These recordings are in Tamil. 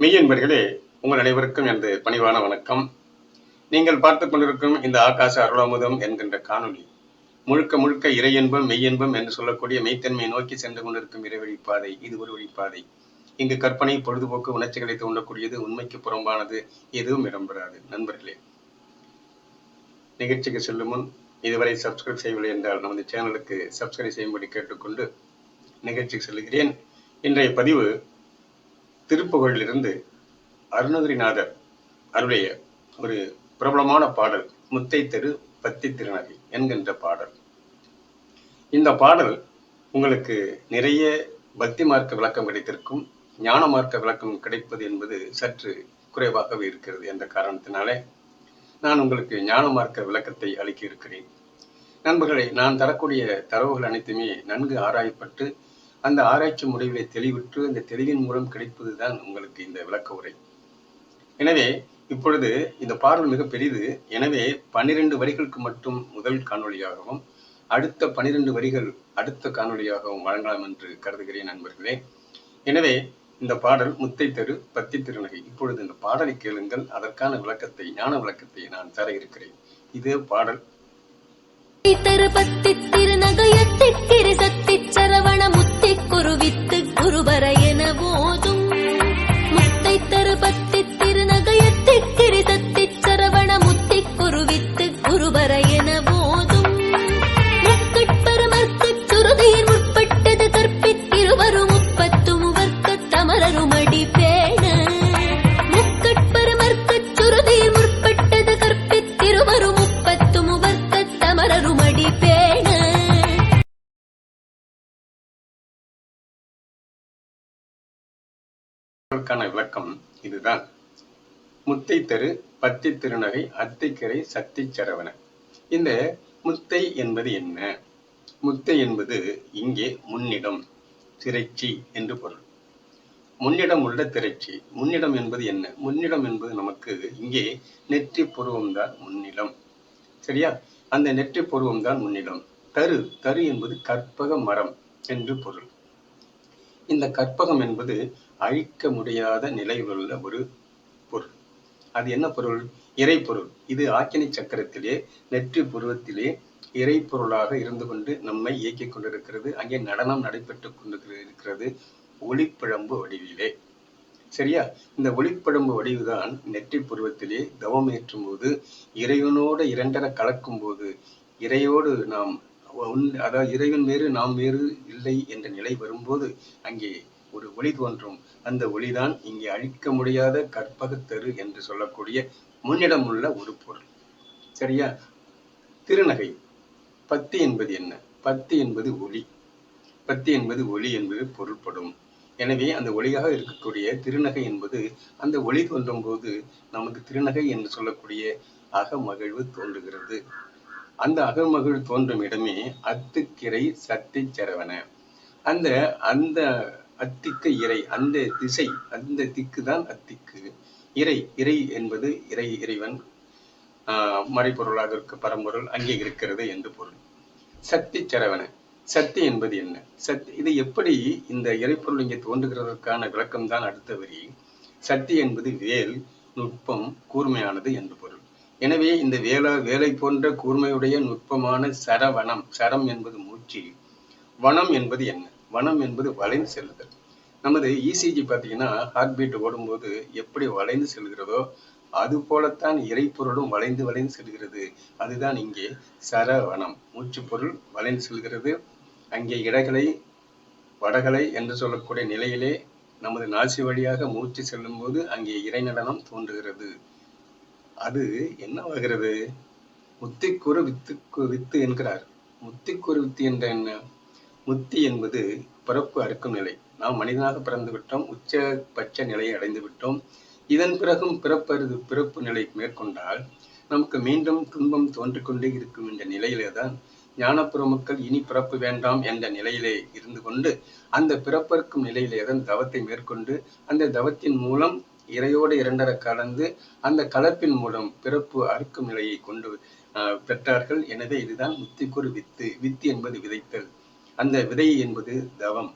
மெய்யன்பர்களே உங்கள் அனைவருக்கும் எனது பணிவான வணக்கம். நீங்கள் பார்த்துக் கொண்டிருக்கும் இந்த ஆகாச அருளாமுதம் என்கின்ற காணொளி முழுக்க முழுக்க இறையன்பம் மெய்யன்பம் என்று சொல்லக்கூடிய மெய்த்தன்மையை நோக்கி சென்று கொண்டிருக்கும் இறைவழி பாதை இது ஒரு வழிப்பாதை. இங்கு கற்பனை பொழுதுபோக்கு உணர்ச்சிகளை தூண்டக்கூடியது உண்மைக்கு புறம்பானது எதுவும் இடம்பெறாது. நண்பர்களே நிகழ்ச்சிக்கு செல்லும் முன் இதுவரை சப்ஸ்கிரைப் செய்யவில்லை என்றால் நமது சேனலுக்கு சப்ஸ்கிரைப் செய்யும்படி கேட்டுக்கொண்டு நிகழ்ச்சிக்கு செல்கிறேன். இன்றைய பதிவு திருப்புகழிலிருந்து அருணகிரிநாதர் அருடைய ஒரு பிரபலமான பாடல் முத்தை தெரு பத்தி திருநகை என்கின்ற பாடல். இந்த பாடல் உங்களுக்கு நிறைய பக்தி மார்க்க விளக்கம் கிடைத்திருக்கும். ஞான மார்க்க விளக்கம் கிடைப்பது என்பது சற்று குறைவாகவே இருக்கிறது என்ற காரணத்தினாலே நான் உங்களுக்கு ஞான மார்க்க விளக்கத்தை அளிக்க இருக்கிறேன். நண்பர்களை நான் தரக்கூடிய தரவுகள் அனைத்துமே நன்கு ஆராயப்பட்டு அந்த ஆராய்ச்சி முடிவிலை தெளிவுற்று அந்த தெளிவின் மூலம் கிடைப்பது தான் உங்களுக்கு இந்த விளக்க உரை. எனவே இப்பொழுது இந்த பார்வை மிக பெரிது. எனவே பன்னிரண்டு வரிகளுக்கு மட்டும் முதல் காணொளியாகவும் அடுத்த பனிரெண்டு வரிகள் அடுத்த காணொளியாகவும் வழங்கலாம் என்று கருதுகிறேன் நண்பர்களே. எனவே இந்த பாடல் முத்தை தெரு பத்தி திருநகை. இப்பொழுது இந்த பாடலை கேளுங்கள். அதற்கான விளக்கத்தை ஞான விளக்கத்தை நான் தர இருக்கிறேன். இது பாடல். தருபத்தி திருநகையத்திக்கிரி சத்திச் சரவண முத்தி குருவித்து குருபர என போதும் பாடலுக்கான விளக்கம் இதுதான். முத்தை தெரு பத்தி திருநகை அத்திக்கரை சத்தி சரவண. இந்த முத்தை என்பது என்ன? முத்தை என்பது இங்கே முன்னிடம் திரைச்சி என்று பொருள். முன்னிடம் உள்ள திரைச்சி முன்னிடம் என்பது என்ன? முன்னிடம் என்பது நமக்கு இங்கே நெற்றி புருவம்தான் முன்னிடம். சரியா? அந்த நெற்றி புருவம்தான் முன்னிடம். தரு தரு என்பது கற்பக மரம் என்று பொருள். இந்த கற்பகம் என்பது அழிக்க முடியாத நிலை உள்ள ஒரு பொருள். அது என்ன பொருள்? இறைப்பொருள். இது ஆக்கினி சக்கரத்திலே நெற்றி புருவத்திலே இறைப்பொருளாக இருந்து கொண்டு நம்மை இயக்கிக் கொண்டிருக்கிறது. அங்கே நடனம் நடைபெற்றுக் கொண்டு இருக்கிறது ஒளிப்பிழம்பு வடிவிலே. சரியா? இந்த ஒளிப்பிழம்பு வடிவுதான் நெற்றி புருவத்திலே தவம் ஏற்றும் போது இறைவனோடு இரண்டர கலக்கும் போது இறையோடு நாம் ஒன்- அதாவது இறைவன் வேறு நாம் வேறு இல்லை என்ற நிலை வரும்போது அங்கே ஒரு ஒளி தோன்றும். அந்த ஒளிதான் இங்கே அழிக்க முடியாத கற்பகத்தரு என்று சொல்லக்கூடிய முன்னிடம் உள்ள ஒரு பொருள். சரியா? திருநகை. பத்தி என்பது என்ன? பத்தி என்பது ஒளி. பத்தி என்பது ஒளி என்பது பொருள்படும். எனவே அந்த ஒளியாக இருக்கக்கூடிய திருநகை என்பது அந்த ஒளி தோன்றும் போது நமக்கு திருநகை என்று சொல்லக்கூடிய அகமகிழ்வு தோன்றுகிறது. அந்த அகமகிழ்வு தோன்றும் இடமே அத்துக்கிரை சத்தி சரவண அந்த அந்த அத்திக்கு இறை. அந்த திசை அந்த திக்கு தான் அத்திக்கு. இறை இறை என்பது இறை இறைவன் ஆஹ் மறைப்பொருளாக இருக்க பரம்பொருள் அங்கே இருக்கிறது என்று பொருள். சக்தி சரவண. சக்தி என்பது என்ன? சக்தி இது எப்படி இந்த இறைப்பொருள் இங்கே தோன்றுகிறதற்கான விளக்கம் தான் அடுத்த வரி. சக்தி என்பது வேல் நுட்பம் கூர்மையானது என்று பொருள். எனவே இந்த வேலை வேலை போன்ற கூர்மையுடைய நுட்பமான சரவணம் சரம் என்பது மூச்சு. வனம் என்பது என்ன? வனம் என்பது வளைந்து செல்லுதல். நமது இசிஜி பார்த்தீங்கன்னா ஹார்ட் பீட் ஓடும்போது எப்படி வளைந்து செல்கிறதோ அது போலத்தான் இறைப்பொருளும் வளைந்து வளைந்து செல்கிறது. அதுதான் இங்கே சரவணம். மூச்சு பொருள் வளைந்து செல்கிறது. அங்கே இடகளை வடகலை என்று சொல்லக்கூடிய நிலையிலே நமது நாசி வழியாக மூச்சு செல்லும் போது அங்கே இறைநடனம் தோன்றுகிறது. அது என்னவாகிறது? முத்திக்குறு வித்துக்கு வித்து என்கிறார். முத்திக்குறு வித்து என்ற என்ன? முத்தி என்பது பிறப்பு அறுக்கும் நிலை. நாம் மனிதனாக பிறந்து விட்டோம் உச்சபட்ச நிலையை அடைந்து விட்டோம். இதன் பிறகும் பிறப்பருது பிறப்பு நிலை மேற்கொண்டால் நமக்கு மீண்டும் துன்பம் தோன்றிக்கொண்டே இருக்கும் என்ற நிலையிலே தான் ஞானப்புற மக்கள் இனி பிறப்பு வேண்டாம் என்ற நிலையிலே இருந்து கொண்டு அந்த பிறப்பறுக்கும் நிலையிலே தான் தவத்தை மேற்கொண்டு அந்த தவத்தின் மூலம் இறையோடு இரண்டர கலந்து அந்த கலப்பின் மூலம் பிறப்பு அறுக்கும் நிலையை கொண்டு ஆஹ், பெற்றார்கள். எனவே இதுதான் முத்திக்குறு வித்து. வித்து என்பது விதைத்தல். அந்த விதை என்பது தவம்.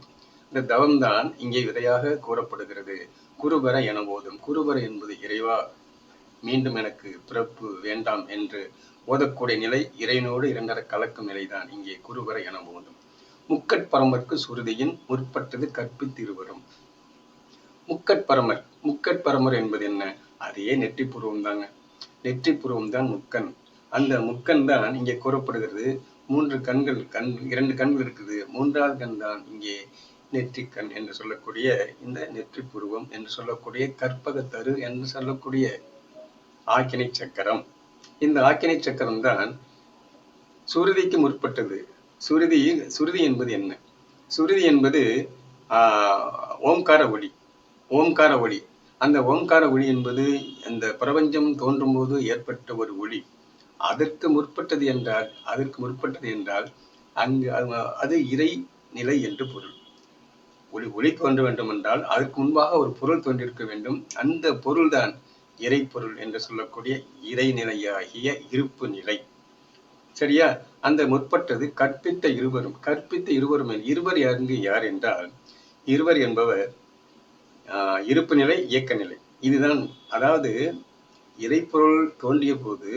இந்த தவம்தான் இங்கே விதையாக கூறப்படுகிறது. குருபர என ஓதும் குருபர என்பது இறைவா மீண்டும் எனக்கு பிறப்பு வேண்டாம் என்று ஓதக்கூடிய நிலை இறைவனோடு இரண்டர கலக்கும் நிலைதான். இங்கே குருபர என ஓதும் முக்கட்பரமர்க்கு சுருதியின் முற்பட்டது கற்பித்திருவரும் முக்கட்பரமர் முக்கட்பரமர் என்பது என்ன? அதே நெற்றிப்புருவம் தாங்க பூர்வம் தான் முக்கன். அந்த முக்கன் தான் இங்கே கூறப்படுகிறது. மூன்று கண்கள் கண் இரண்டு கண்கள் இருக்குது. மூன்றாவது கண் தான் இங்கே நெற்றிக்கண் என்று சொல்லக்கூடிய இந்த நெற்றி புருவம் என்று சொல்லக்கூடிய கற்பகத்தரு என்று சொல்லக்கூடிய ஆக்கினை சக்கரம். இந்த ஆக்கினை சக்கரம் தான் சுருதிக்கு முற்பட்டது. சுருதி சுருதி என்பது என்ன? சுருதி என்பது ஆஹ், ஓம்கார ஒளி. ஓம்கார ஒளி. அந்த ஓம்கார ஒளி என்பது அந்த பிரபஞ்சம் தோன்றும் போது ஏற்பட்ட ஒரு ஒளி. அதற்கு முற்பட்டது என்றால் அதற்கு முற்பட்டது என்றால் அங்கு அது- இறை நிலை என்று பொருள். ஒளி ஒளி தோன்ற வேண்டும் என்றால் அதற்கு முன்பாக ஒரு பொருள் தோன்றிருக்க வேண்டும். அந்த பொருள்தான் இறை பொருள் என்று சொல்லக்கூடிய இறைநிலையாகிய இருப்பு நிலை. சரியா? அந்த முற்பட்டது கற்பித்த இருவரும் கற்பித்த இருவரும் இருவர் யாருங்க யார் என்றால் இருவர் என்பவர் ஆஹ், இருப்பு நிலை இயக்க நிலை. இதுதான் அதாவது இறைப்பொருள் தோன்றிய போது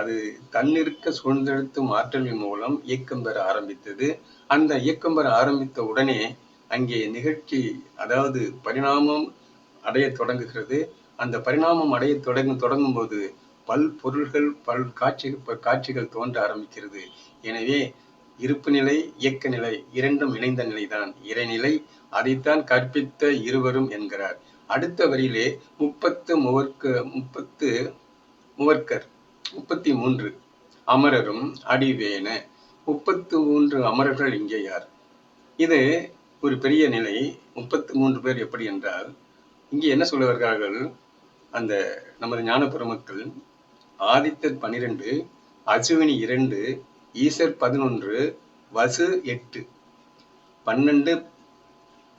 அது தன்னிருக்க சூழ்ந்தெழுத்தும் ஆற்றலின் மூலம் இயக்கம் பெற ஆரம்பித்தது. அந்த இயக்கம் பெற ஆரம்பித்த உடனே அங்கே நிகழ்ச்சி அதாவது பரிணாமம் அடைய தொடங்குகிறது. அந்த பரிணாமம் அடைய தொடங்கும் தொடங்கும் போது பல் பொருள்கள் பல் காட்சிகள் காட்சிகள் தோன்ற ஆரம்பிக்கிறது. எனவே இருப்பு நிலை இயக்க நிலை இரண்டும் இணைந்த நிலைதான். இறைநிலை அதைத்தான் கற்பித்த இருவரும் என்கிறார். அடுத்த வரியிலே முப்பத்து முவர்க்க முப்பத்து முவர்க்கர் முப்பத்தி மூன்று. அமரரும் அடிவேன. முப்பத்து மூன்று அமரர்கள் இங்கே யார்? இது ஒரு பெரிய நிலை. முப்பத்து மூன்று பேர் எப்படி என்றால் இங்கே என்ன சொல்ல வருகிறார்கள் அந்த நமது ஞான பெருமக்கள் ஆதித்தர் பனிரெண்டு அசுவினி இரண்டு ஈசர் பதினொன்று வசு எட்டு. பன்னெண்டு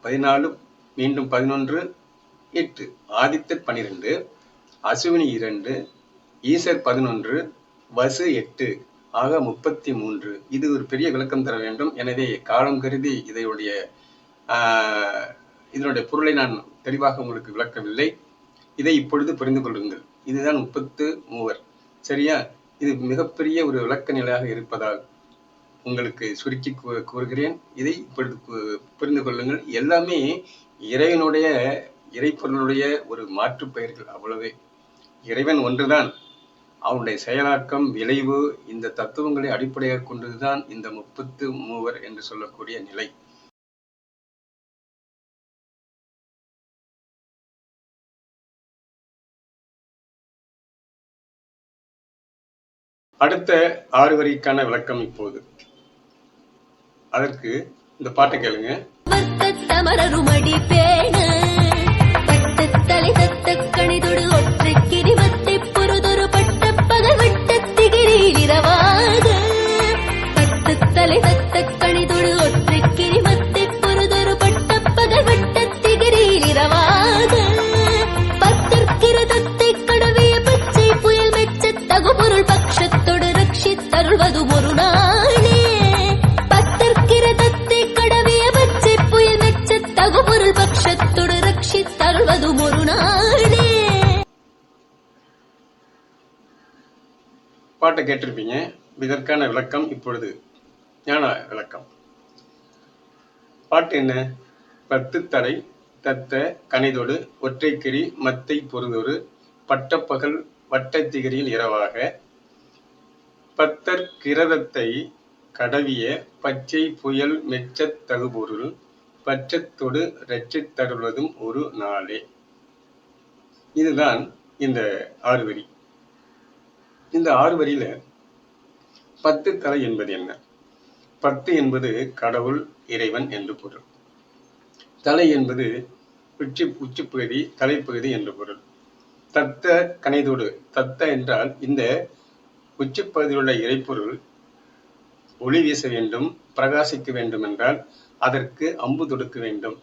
பதினாலு மீண்டும் பதினொன்று எட்டு. ஆதித்தர் பனிரெண்டு அசுவினி இரண்டு ஈசர் பதினொன்று வசு எட்டு ஆக முப்பத்தி மூன்று இது ஒரு பெரிய விளக்கம் தர வேண்டும். எனவே காலம் கருதி இதனுடைய இதனுடைய பொருளை நான் தெளிவாக உங்களுக்கு விளக்கவில்லை. இதை இப்பொழுது புரிந்து கொள்ளுங்கள். இதுதான் முப்பத்து மூவர். சரியா? இது மிகப்பெரிய ஒரு விளக்க நிலையாக இருப்பதால் உங்களுக்கு சுருக்கி கூறுகிறேன். இதை இப்பொழுது புரிந்து கொள்ளுங்கள். எல்லாமே இறைவனுடைய இறைப்பொருளுடைய ஒரு மாற்று பெயர்கள் அவ்வளவே. இறைவன் ஒன்றுதான். அவனுடைய செயலாக்கம் விளைவு இந்த தத்துவங்களை அடிப்படையாக கொண்டதுதான் இந்த முப்பத்து மூவர் என்று சொல்லக்கூடிய நிலை. அடுத்த ஆறு வரிக்கான விளக்கம் இப்போது. அதற்கு இந்த பாட்டை கேளுங்க. பாட்டை கேட்டிருப்பீங்க. இதற்கான விளக்கம் இப்பொழுது. ஞான விளக்கம். பாட்டு என்ன? பத்து தடை தத்த கனைதொடு ஒற்றைக்கிரி மத்தை பொருதொரு பட்டப்பகல் வட்டத்திகிரியில் இரவாக பத்தர் கிரதத்தை கடவிய பச்சை புயல் மெச்சத் தகுபொருள் பச்சத்தொடு ரச்சித்தருள்வதும் ஒரு நாளே. இதுதான் இந்த ஆறு வரி இந்த ஆறு வரியில பத்து தலை என்பது என்ன? பத்து என்பது கடவுள் இறைவன் என்று பொருள். தலை என்பது உச்சி உச்சிப்பகுதி தலைப்பகுதி என்று பொருள். தத்த கனைதோடு தத்த என்றால் இந்த உச்சிப்பகுதியில் உள்ள இறைப்பொருள் ஒளி வீச வேண்டும் பிரகாசிக்க வேண்டும் என்றால் அதற்கு அம்பு தொடுக்க வேண்டும்.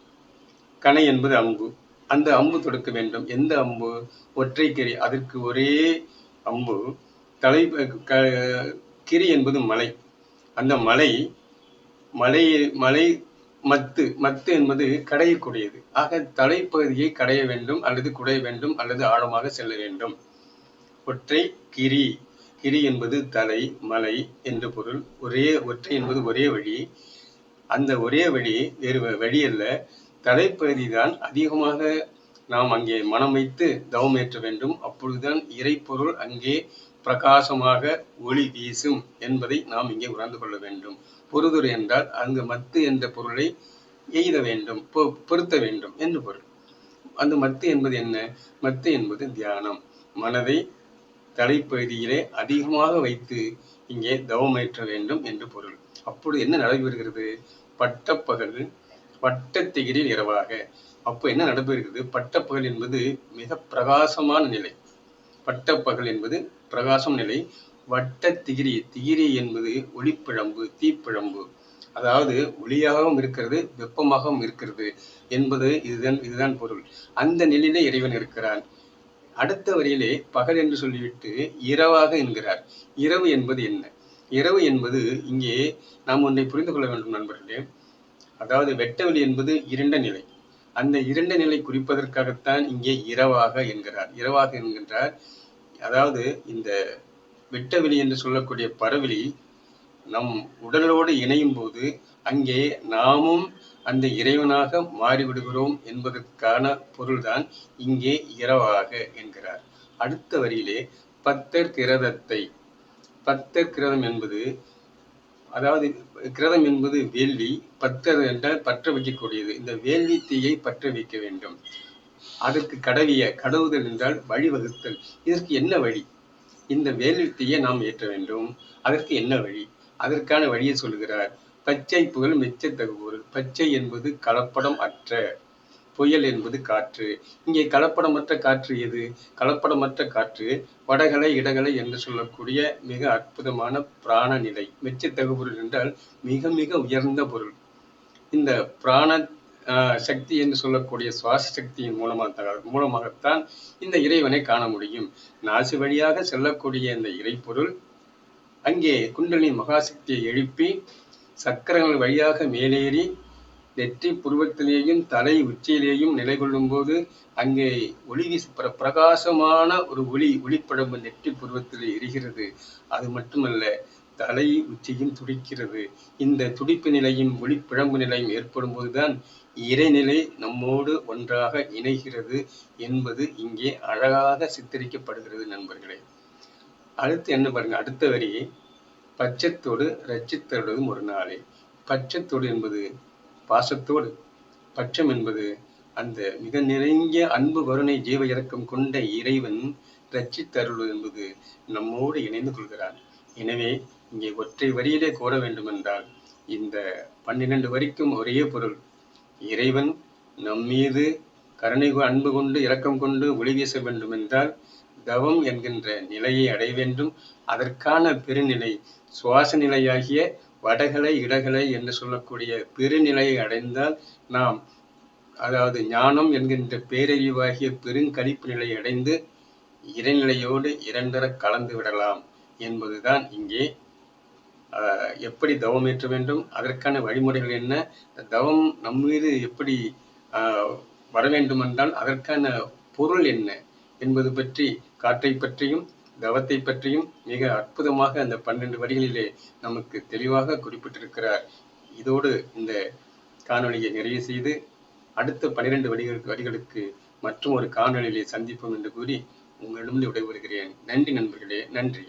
கணை என்பது அம்பு. அந்த அம்பு தொடுக்க வேண்டும். எந்த அம்பு? ஒற்றைக்கறி அதற்கு ஒரே அம்பு. தலை க- கிரி என்பது மலை. அந்த மலை மலை மலை மத்து மத்து என்பது கடையக்கூடியது. ஆக தலைப்பகுதியை கடைய வேண்டும் அல்லது குடைய வேண்டும் அல்லது ஆழமாக செல்ல வேண்டும். ஒற்றை கிரி. கிரி என்பது தலை மலை என்று பொருள். ஒரே ஒற்றை என்பது ஒரே வழி. அந்த ஒரே வழி வேறு வழி அல்ல. தலைப்பகுதி தான் அதிகமாக நாம் அங்கே மனம் வைத்து தவம் ஏற்ற வேண்டும். அப்பொழுதுதான் இறைப்பொருள் அங்கே பிரகாசமாக ஒளி வீசும் என்பதை நாம் இங்கே உணர்ந்து கொள்ள வேண்டும். பொறுதுரை என்றால் அங்கு மத்து என்ற பொருளை எய்த வேண்டும் பொ- பொருத்த வேண்டும் என்று பொருள். அந்த மத்து என்பது என்ன? மத்து என்பது தியானம். மனதை தலைப்பகுதியிலே அதிகமாக வைத்து இங்கே தவமேற்ற வேண்டும் என்று பொருள். அப்பொழுது என்ன நடைபெறுகிறது பட்டப்பகல் வட்டத்திகிரில் இரவாக. அப்போ என்ன நடைபெறுகிறது பட்டப்பகல் என்பது மிக பிரகாசமான நிலை. பட்டப்பகல் என்பது பிரகாசம் நிலை. வட்ட திகிரி திகிரி என்பது ஒளிப்பிழம்பு தீப்பிழம்பு. அதாவது ஒளியாகவும் இருக்கிறது வெப்பமாகவும் இருக்கிறது என்பது இதுதான் இதுதான் பொருள். அந்த நிலையிலே இறைவன் இருக்கிறான். அடுத்த வரியிலே பகல் என்று சொல்லிவிட்டு இரவாக என்கிறார். இரவு என்பது என்ன? இரவு என்பது இங்கே நாம் ஒன்றை புரிந்து கொள்ள வேண்டும் நண்பர்களே. அதாவது வெட்டவெளி என்பது இரண்ட நிலை. அந்த இரண்ட நிலை குறிப்பதற்காகத்தான் இங்கே இரவாக என்கிறார். இரவாக என்கின்றார். அதாவது இந்த வெட்டவெளி என்று சொல்லக்கூடிய பரவெளி நம் உடலோடு இணையும் போது அங்கே நாமும் அந்த இறைவனாக மாறிவிடுகிறோம் என்பதற்கான பொருள்தான் இங்கே இரவாக என்கிறார். அடுத்த வரியிலே பத்தர் கிரதத்தை. பத்தர் கிரதம் என்பது அதாவது கிரதம் என்பது வேள்வி பத்தர் என்றால் பற்ற வைக்கக்கூடியது. இந்த வேள்வி தீயை பற்ற வைக்க வேண்டும். அதற்கு கடவிய கடவுதல் என்றால் வழிவகுத்தல். இதற்கு என்ன வழி? இந்த வேள்வி நாம் ஏற்ற வேண்டும். அதற்கு என்ன வழி? அதற்கான வழியை சொல்கிறார் பச்சை புகழ் மெச்ச தகுபொருள் பச்சை என்பது கலப்படம் அற்ற. புயல் என்பது காற்று. இங்கே கலப்படமற்ற காற்று எது? கலப்படமற்ற காற்று வடகலை இடகலை என்று சொல்லக்கூடிய மிக அற்புதமான பிராண நிலை மெச்ச தகுபொருள் என்றால் மிக மிக உயர்ந்த பொருள். இந்த பிராண சக்தி என்று சொல்லக்கூடிய சுவாச சக்தியின் மூலமாக மூலமாகத்தான் இந்த இறைவனை காண முடியும். நாசி வழியாக செல்லக்கூடிய இந்த இறைப்பொருள் அங்கே குண்டலின் மகாசக்தியை எழுப்பி சக்கரங்கள் வழியாக மேலேறி நெற்றி புருவத்திலேயும் தலை உச்சியிலேயும் நிலை கொள்ளும்போது அங்கே ஒளி வீசு- பிரகாசமான ஒரு ஒளி ஒளிப்படம்பு நெற்றி புருவத்தில் எரிகிறது. அது மட்டுமல்ல தலை உச்சியும் துடிக்கிறது. இந்த துடிப்பு நிலையும் ஒளிப்பிழம்பு நிலையும் ஏற்படும் போதுதான் இறைநிலை நம்மோடு ஒன்றாக இணைகிறது என்பது இங்கே அழகாக சித்தரிக்கப்படுகிறது நண்பர்களே. அடுத்து என்ன பாருங்க அடுத்த வரி. பச்சத்தோடு ரச்சித்தருடதும் ஒரு நாளே. பச்சத்தோடு என்பது பாசத்தோடு. பட்சம் என்பது அந்த மிக நெருங்கிய அன்பு கருணை ஜீவ இறக்கம் கொண்ட இறைவன் ரச்சித்தருள் என்பது நம்மோடு இணைந்து கொள்கிறான். எனவே இங்கே ஒற்றை வரியிலே கூற வேண்டுமென்றால் இந்த பன்னிரண்டு வரிக்கும் ஒரே பொருள். இறைவன் நம்மீது கருணை அன்பு கொண்டு இரக்கம் கொண்டு ஒளி வீச வேண்டுமென்றால் தவம் என்கின்ற நிலையை அடைய வேண்டும். அதற்கான பெருநிலை சுவாச நிலையாகிய வடகலை இடகலை என்று சொல்லக்கூடிய பெருநிலையை அடைந்தால் நாம் அதாவது ஞானம் என்கின்ற பேரறிவாகிய பெருங்கழிப்பு நிலையை அடைந்து இறைநிலையோடு இரண்டர கலந்து விடலாம் என்பதுதான் இங்கே எப்படி தவம் ஏற்ற வேண்டும்? அதற்கான வழிமுறைகள் என்ன? தவம் நம் மீது எப்படி வர வேண்டும் என்றால் அதற்கான பொருள் என்ன என்பது பற்றி காற்றை பற்றியும் தவத்தை பற்றியும் மிக அற்புதமாக அந்த பன்னெண்டு வரிகளிலே நமக்கு தெளிவாக குறிப்பிட்டிருக்கிறார். இதோடு இந்த காணொளியை நிறைவு செய்து அடுத்த பனிரெண்டு வரிகளுக்கு வரிகளுக்கு மற்றும் ஒரு காணொளியிலே சந்திப்போம் என்று கூறி உங்களிடம் விடைபெறுகிறேன். நன்றி நண்பர்களே. நன்றி.